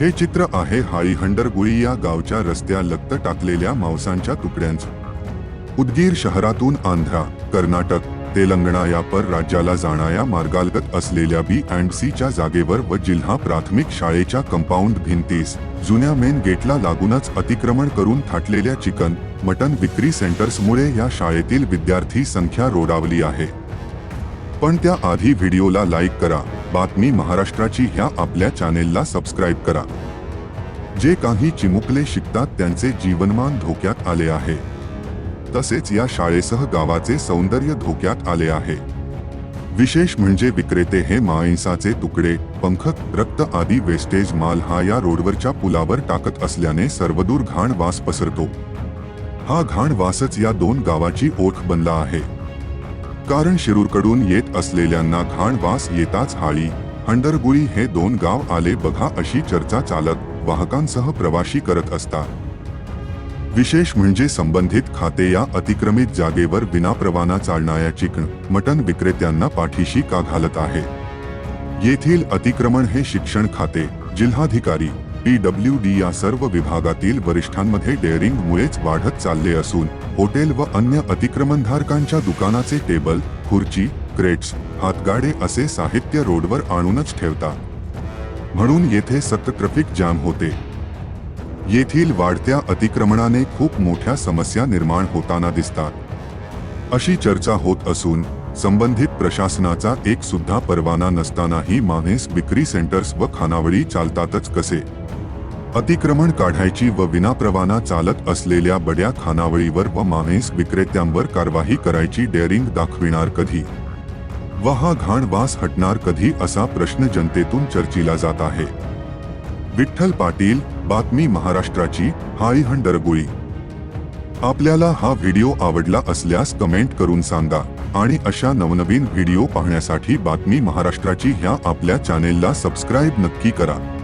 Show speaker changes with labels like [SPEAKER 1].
[SPEAKER 1] हे चित्र आहे हाळीहंडरगुळी या गावच्या रस्त्या लक्त टाकलेल्या मांसांच्या तुकड्यांचं. उदगीर शहरातून आंध्रा कर्नाटक तेलंगणा या पर राज्याला जाणाऱ्या मार्गालगत असलेल्या बी अँड सीच्या जागेवर व जिल्हा प्राथमिक शाळेच्या कंपाऊंड भिंतीस जुन्या मेन गेटला लागूनच अतिक्रमण करून थाटलेल्या चिकन मटन विक्री सेंटर्समुळे या शाळेतील विद्यार्थी संख्या रोडावली आहे. पण त्या आधी व्हिडिओला लाईक करा. बातमी महाराष्ट्राची ह्या आपल्या चॅनेलला सबस्क्राईब करा. जे काही चिमुकले शिकतात त्यांचे जीवनमान धोक्यात आले आहे. तसेच या शाळेसह गावाचे सौंदर्य धोक्यात आले आहे. विशेष म्हणजे विक्रेते हे मांसाचे तुकडे पंख रक्त आदी वेस्टेज माल हा या रोडवरच्या पुलावर टाकत असल्याने सर्वदूर घाण वास पसरतो. हा घाण वासच या दोन गावाची ओळख बनला आहे. कारण शिरूरकडून येत असलेल्यांना घाण वास येताच हाळी. हंडरगुळी हे दोन गाव आले बघा अशी चर्चा चालक वाहकांसह प्रवाशी करत असतात विशेष म्हणजे संबंधित खाते या अतिक्रमित जागेवर विनाप्रवाना चालणाऱ्या चिकन मटन विक्रेत्यांना पाठीशी का घालत आहे? येथील अतिक्रमण हे शिक्षण खाते जिल्हाधिकारी पीडब्ल्यू डी या सर्व विभागातील वरिष्ठांमध्ये डेअरिंगमुळेच वाढत चालले असून हॉटेल व अन्य अतिक्रमणधारकांच्या दुकानाचे टेबल खुर्ची क्रेट्स हातगाडे असे साहित्य रोडवर आणूनच ठेवतात म्हणून येथे सत ट्रफिक जाम होते. येथील वाढत्या अतिक्रमणाने खूप मोठ्या समस्या निर्माण होताना दिसतात. अशी चर्चा होत असून संबंधित प्रशासनाचा एक सुद्धा परवाना नसतानाही मानेस विक्री सेंटर्स व खानावळी चालतातच कसे? अतिक्रमण काढायची व विनाप्रवाना चालत असलेल्या बड्या खानावळीवर व मानेस विक्रेत्यांवर कारवाई करायची डेअरिंग दाखविणार कधी? व हा घाण वास हटणार कधी असा प्रश्न जनतेतून चर्चिला जात आहे. विठ्ठल पाटील बातमी महाराष्ट्राची हाई हंडरगुळी आपल्याला हा व्हिडिओ आवडला असल्यास कमेंट करून सांगा आणि अशा नवनवीन व्हिडिओ पाहण्यासाठी बातमी महाराष्ट्राची ह्या आपल्या चॅनेलला सबस्क्राईब नक्की करा.